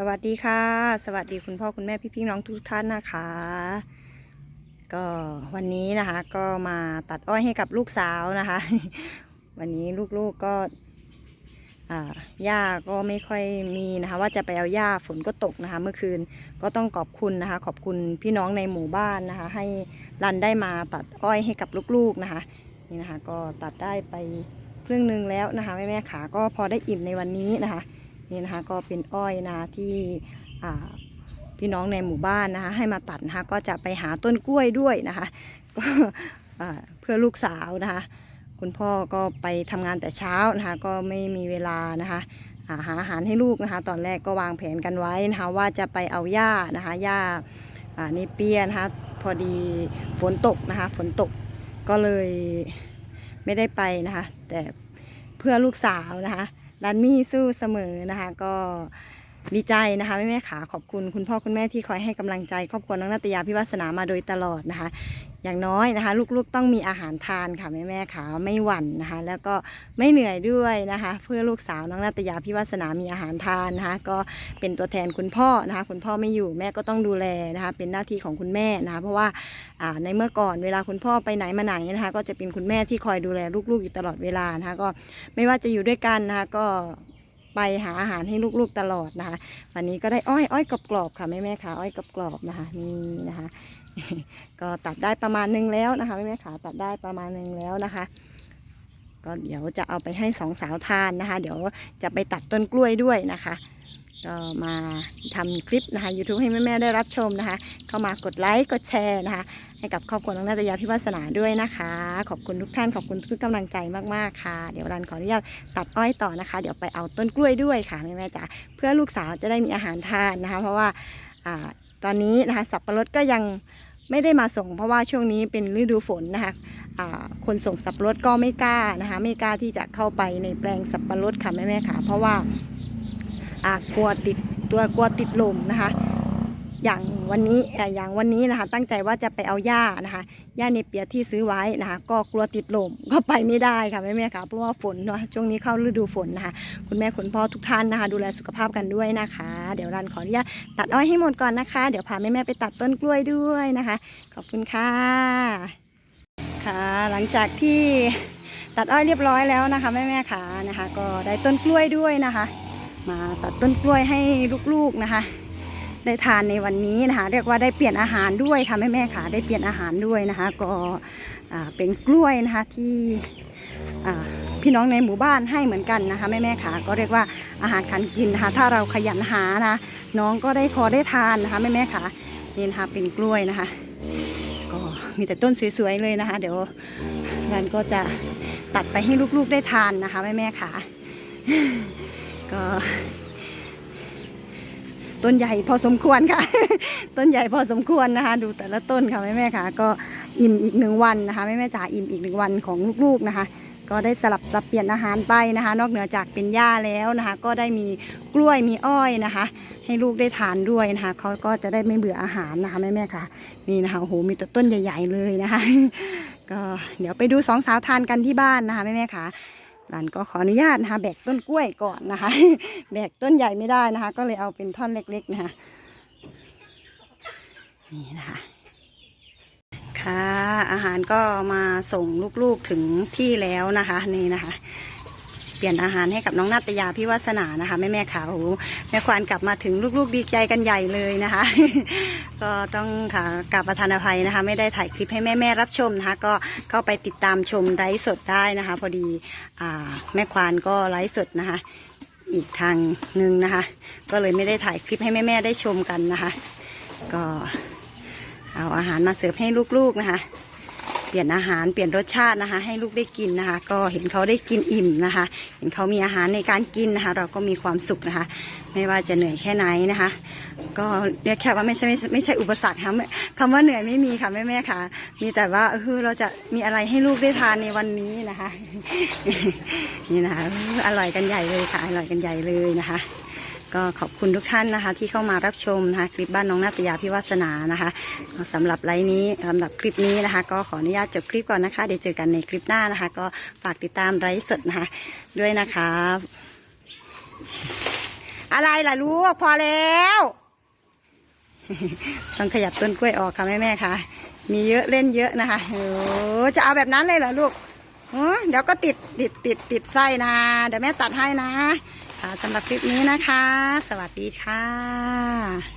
สวัสดีค่ะ สวัสดีคุณพ่อคุณแม่พี่พี่น้องทุกท่านนะคะ ก็วันนี้นะคะก็มาตัดอ้อยให้กับลูกสาวนะคะ วันนี้ลูกๆก็อ่าหญ้าก็ไม่ค่อยมีนะคะ ว่าจะไปเอาหญ้าฝนก็ตกนะคะ เมื่อคืนก็ต้องขอบคุณนะคะ ขอบคุณพี่น้องในหมู่บ้านนะคะ ให้รันได้มาตัดอ้อยให้กับลูกๆนะคะ นี่นะคะ ก็ตัดได้ไปครึ่งหนึ่งแล้วนะคะแม่แม่ๆขาก็พอได้อิ่มในวันนี้นะคะ นี่นะคะก็เป็นอ้อยนะที่พี่น้องในหมู่บ้านนะคะให้มาตัดนะคะก็จะไปหาต้นกล้วยด้วยนะคะก็เพื่อลูกสาวนะคะ คุณพ่อก็ไปทำงานแต่เช้านะคะก็ไม่มีเวลานะคะหาอาหารให้ลูกนะคะ ตอนแรกก็วางแผนกันไว้นะคะว่าจะไปเอาหญ้านะคะหญ้าอ่านี่เปียนะคะพอดีฝนตกนะคะฝนตกก็เลยไม่ได้ไปนะคะ แต่เพื่อลูกสาวนะคะ รันมี่สู้เสมอนะคะ ก็ ดีใจนะคะแม่แม่ขาขอบคุณคุณพ่อคุณแม่ที่คอยให้กำลังใจครอบครัวน้องนาตยาพิวัสนามาโดยตลอดนะคะ อย่างน้อยนะคะ ลูกๆต้องมีอาหารทานค่ะแม่แม่ขาไม่หวั่นนะคะ แล้วก็ไม่เหนื่อยด้วยนะคะ เพื่อลูกสาวน้องนาตยาพิวัสนามีอาหารทานนะคะ ก็เป็นตัวแทนคุณพ่อนะคะ คุณพ่อไม่อยู่แม่ก็ต้องดูแลนะคะ เป็นหน้าที่ของคุณแม่นะคะ เพราะว่าในเมื่อก่อนเวลาคุณพ่อไปไหนมาไหนนะคะ ก็จะเป็นคุณแม่ที่คอยดูแลลูกๆอยู่ตลอดเวลานะคะ ก็ไม่ว่าจะอยู่ด้วยกันนะคะก็ ไปหาอาหารให้ลูกๆตลอดนะคะ วันนี้ก็ได้อ้อยอ้อยกรอบๆค่ะแม่แม่ขาอ้อยกรอบๆนะคะนี่นะคะ ก็ตัดได้ประมาณนึงแล้วนะคะแม่แม่ขาตัดได้ประมาณนึงแล้วนะคะก็เดี๋ยวจะเอาไปให้สองสาวทานนะคะ เดี๋ยวจะไปตัดต้นกล้วยด้วยนะคะ ก็มาทำคลิปนะคะ YouTube ให้แม่ๆได้รับชมนะคะ เข้ามากดไลค์กดแชร์นะคะ ให้กับครอบครัวน้องนาตยาพิวัสนาด้วยนะคะ ขอบคุณทุกท่านขอบคุณทุกกำลังใจมากๆค่ะ เดี๋ยวรันขออนุญาตตัดอ้อยต่อนะคะ เดี๋ยวไปเอาต้นกล้วยด้วยค่ะแม่ๆจ๋าเพื่อลูกสาวจะได้มีอาหารทานนะคะ เพราะว่าอตอนนี้นะคะสับปะรดก็ยังไม่ได้มาส่งเพราะว่าช่วงนี้เป็นฤดูฝนนะคะคนส่งสับปะรดก็ไม่กล้านะคะ ไม่กล้าที่จะเข้าไปในแปลงสับปะรดค่ะแม่ๆค่ะ เพราะว่า กลัวติดตัวกลัวติดลมนะคะ อย่างวันนี้เอ่ออย่างวันนี้นะคะ ตั้งใจว่าจะไปเอาหญ้านะคะหญ้าเนเปียที่ซื้อไว้นะคะ ก็กลัวติดลมก็ไปไม่ได้ค่ะแม่แม่ๆค่ะเพราะว่าฝนเนาะช่วงนี้เข้าฤดูฝนนะคะ คุณแม่คุณพ่อทุกท่านนะคะ ดูแลสุขภาพกันด้วยนะคะ เดี๋ยวรันขออนุญาตตัดอ้อยให้หมดก่อนนะคะ เดี๋ยวพาแม่แม่ๆไปตัดต้นกล้วยด้วยนะคะ ขอบคุณค่ะค่ะ หลังจากที่ตัดอ้อยเรียบร้อยแล้วนะคะแม่แม่ๆค่ะนะคะ ก็ได้ต้นกล้วยด้วยนะคะ มาตัดต้นกล้วยให้ลูกๆนะคะ ได้ทานในวันนี้นะคะ เรียกว่าได้เปลี่ยนอาหารด้วยค่ะแม่แม่ค่ะได้เปลี่ยนอาหารด้วยนะคะ ก็เป็นกล้วยนะคะที่พี่น้องในหมู่บ้านให้เหมือนกันนะคะแม่แม่ๆค่ะก็เรียกว่าอาหารการกินนะคะถ้าเราขยันหานะ น้องก็ได้พอได้ทานนะคะแม่แม่ๆค่ะนี่นะคะเป็นกล้วยนะคะ ก็มีแต่ต้นสวยๆเลยนะคะ เดี๋ยวรันก็จะตัดไปให้ลูกๆได้ทานนะคะแม่แม่ๆค่ะ ก็ต้นใหญ่พอสมควรค่ะ ต้นใหญ่พอสมควรนะคะ ดูแต่ละต้นค่ะแม่แม่ค่ะ ก็อิ่มอีกหนึ่งวันนะคะแม่แม่จ๋าอิ่มอีกหนึ่งวันของลูกๆนะคะ ก็ได้สลับสับเปลี่ยนอาหารไปนะคะ นอกเหนือจากเป็นหญ้าแล้วนะคะ ก็ได้มีกล้วยมีอ้อยนะคะ ให้ลูกได้ทานด้วยนะคะเขาก็จะได้ไม่เบื่ออาหารนะคะแม่แม่ค่ะ นี่นะคะโอ้โหมีแต่ต้นใหญ่ ๆ เลยนะคะ ก็เดี๋ยวไปดูสองสาวทานกันที่บ้านนะคะแม่แม่ค่ะ หลานก็ขออนุญาตนะคะแบกต้นกล้วยก่อนนะคะ แบกต้นใหญ่ไม่ได้นะคะ ก็เลยเอาเป็นท่อนเล็กๆนะคะนี่นะคะค่ะอาหารก็มาส่งลูกๆถึงที่แล้วนะคะนี่นะคะ เปลี่ยนอาหารให้กับน้องนาตยาพี่วัสนานะคะแม่แม่ขาโอ้แม่ควานกลับมาถึงลูกๆดีใจกันใหญ่เลยนะคะ ก็ต้องค่ะกราบประทานอภัยนะคะ ไม่ได้ถ่ายคลิปให้แม่แม่รับชมนะคะ ก็เข้าไปติดตามชมไลฟ์สดได้นะคะ พอดีอแม่ควานก็ไลฟ์สดนะคะ อีกทางหนึ่งนะคะ ก็เลยไม่ได้ถ่ายคลิปให้แม่แม่ได้ชมกันนะคะ ก็เอาอาหารมาเสิร์ฟให้ลูกๆนะคะ ลี่ยนอาหารเปลี่ยนรสชาตินะคะ ให้ลูกได้กินนะคะ ก็เห็นเขาได้กินอิ่มนะคะ เห็นเขามีอาหารในการกินนะคะ เราก็มีความสุขนะคะ ไม่ว่าจะเหนื่อยแค่ไหนนะคะ ก็เรียกแค่ว่าไม่ใช่ไม่ใช่ไม่ใช่อุปสรรคค่ะคำว่าเหนื่อยไม่มีค่ะแม่แม่ค่ะ มีแต่ว่าเออเราจะมีอะไรให้ลูกได้ทานในวันนี้นะคะ นี่นะคะอร่อยกันใหญ่เลยค่ะอร่อยกันใหญ่เลยนะคะ ก็ขอบคุณทุกท่านนะคะ ที่เข้ามารับชมนะคะคลิปบ้านน้องนาตยาพิวัสนานะคะสำหรับไลน์นี้สำหรับคลิปนี้นะคะ ก็ขออนุญาตจบคลิปก่อนนะคะ เดี๋ยวเจอกันในคลิปหน้านะคะ ก็ฝากติดตามไลฟ์สดนะคะ ด้วยนะคะ อะไรล่ะลูกพอแล้ว ต้องขยับต้นกล้วยออกค่ะแม่แม่ค่ะ มีเยอะเล่นเยอะนะคะโอ้จะเอาแบบนั้นเลยเหรอลูกเดี๋ยวก็ติดติดติดติดไส้นะ เดี๋ยวแม่ตัดให้นะ สำหรับคลิปนี้นะคะ สวัสดีค่ะ